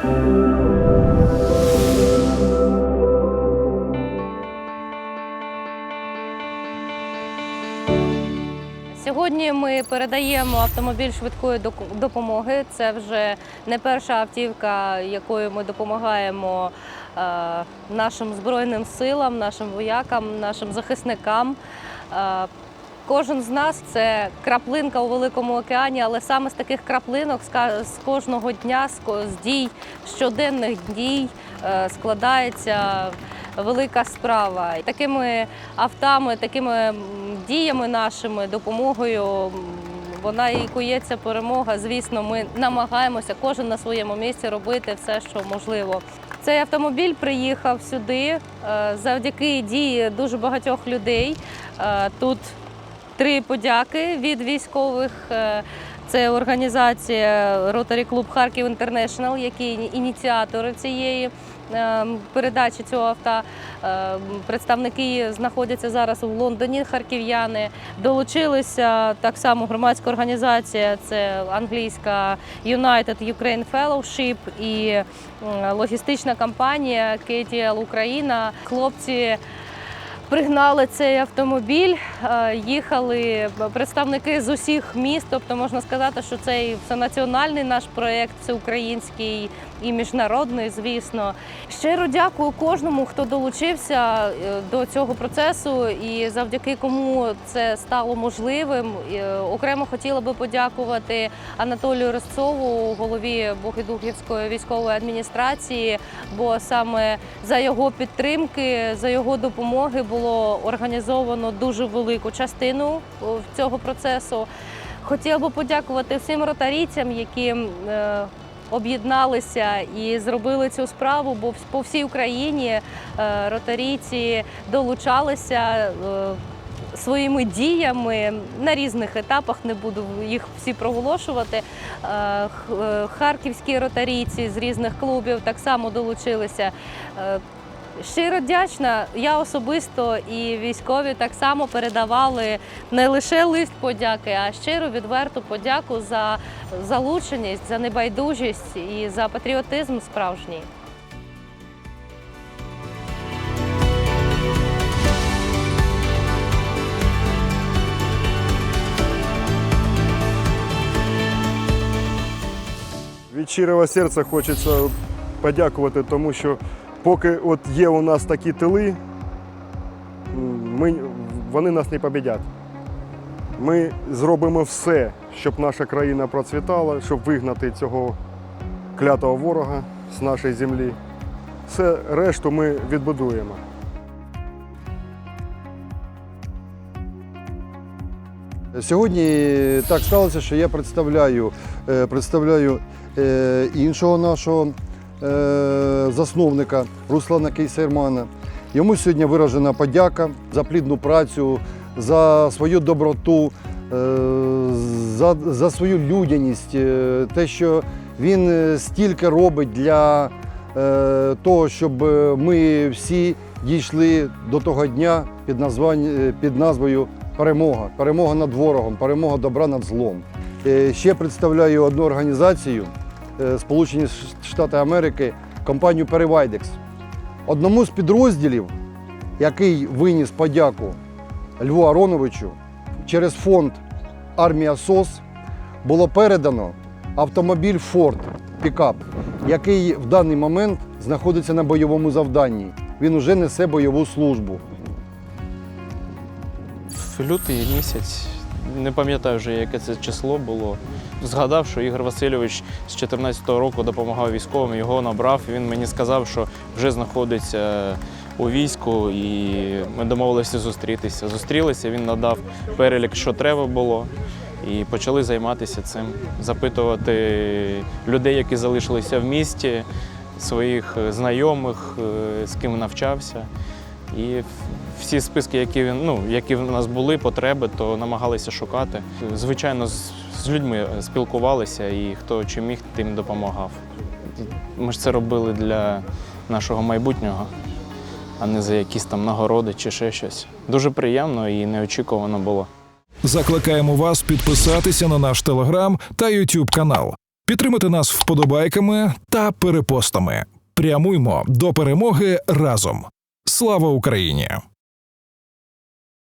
Сьогодні ми передаємо автомобіль швидкої допомоги. Це вже не перша автівка, якою ми допомагаємо е, нашим збройним силам, нашим воякам, нашим захисникам. Кожен з нас це краплинка у великому океані, але саме з таких краплинок з кожного дня, з дій щоденних дій е, складається велика справа. Такими автами, такими діями нашими, допомогою. Вона і кується перемога. Звісно, ми намагаємося кожен на своєму місці робити все, що можливо. Цей автомобіль приїхав сюди е, завдяки дії дуже багатьох людей. Е, Тут три подяки від військових. Е, Це організація Rotary Club Харків Інтернешнл, які ініціатори цієї е, передачі цього авто. Е, Представники знаходяться зараз у Лондоні, харків'яни. Долучилися так само громадська організація, це англійська United Ukraine Fellowship і логістична компанія KTL Україна. Хлопці Пригнали цей автомобіль, е, їхали представники з усіх міст. Тобто можна сказати, що цей всенаціональний наш проєкт, всеукраїнський і міжнародний, звісно. Щиро дякую кожному, хто долучився е, до цього процесу, і завдяки кому це стало можливим. Е, Окремо хотіла би подякувати Анатолію Росцову, голові Богодухівської військової адміністрації, бо саме за його підтримки, за його допомоги було організовано дуже велику частину цього процесу. Хотіла би подякувати всім ротарійцям, які е, об'єдналися і зробили цю справу, бо по всій Україні е, ротарійці долучалися. е, Своїми діями на різних етапах не буду їх всі проголошувати. Харківські ротарійці з різних клубів так само долучилися. Щиро вдячна. Я особисто і військові так само передавали не лише лист подяки, а щиро відверту подяку за залученість, за небайдужість і за патріотизм справжній. Від щирого серця хочеться подякувати, тому що поки от є у нас такі тили, ми, вони нас не побідять. Ми зробимо все, щоб наша країна процвітала, щоб вигнати цього клятого ворога з нашої землі. Все решту ми відбудуємо. Сьогодні так сталося, що я представляю, е, представляю е, іншого нашого засновника Руслана Кейсермана. Йому сьогодні виражена подяка за плідну працю, за свою доброту, е, за, за свою людяність, е, те, що він е, стільки робить для е, того, щоб е, ми всі дійшли до того дня під, названь, під назвою Перемога. Перемога над ворогом, перемога добра над злом. Е, Ще представляю одну організацію е, Сполучені Штати Америки, компанію Перевайдекс. Одному з підрозділів, який виніс подяку Льву Ароновичу, через фонд Армія СОС було передано автомобіль Ford пікап, який в даний момент знаходиться на бойовому завданні. Він уже несе бойову службу. Лютий місяць, не пам'ятаю вже, яке це число було. Згадав, що Ігор Васильович з 2014 року допомагав військовим, його набрав. Він мені сказав, що вже знаходиться у війську, і ми домовилися зустрітися. Зустрілися, він надав перелік, що треба було, і почали займатися цим, запитувати людей, які залишилися в місті, своїх знайомих, е, з ким навчався. І всі списки, які він, ну, які в нас були, потреби, то намагалися шукати. Звичайно, з, з людьми спілкувалися і хто чим міг, тим допомагав. Ми ж це робили для нашого майбутнього, а не за якісь там нагороди чи ще щось. Дуже приємно і неочікувано було. Закликаємо вас підписатися на наш телеграм та Ютуб канал. Підтримайте нас вподобайками та перепостами. Прямуймо до перемоги разом. Слава Україні!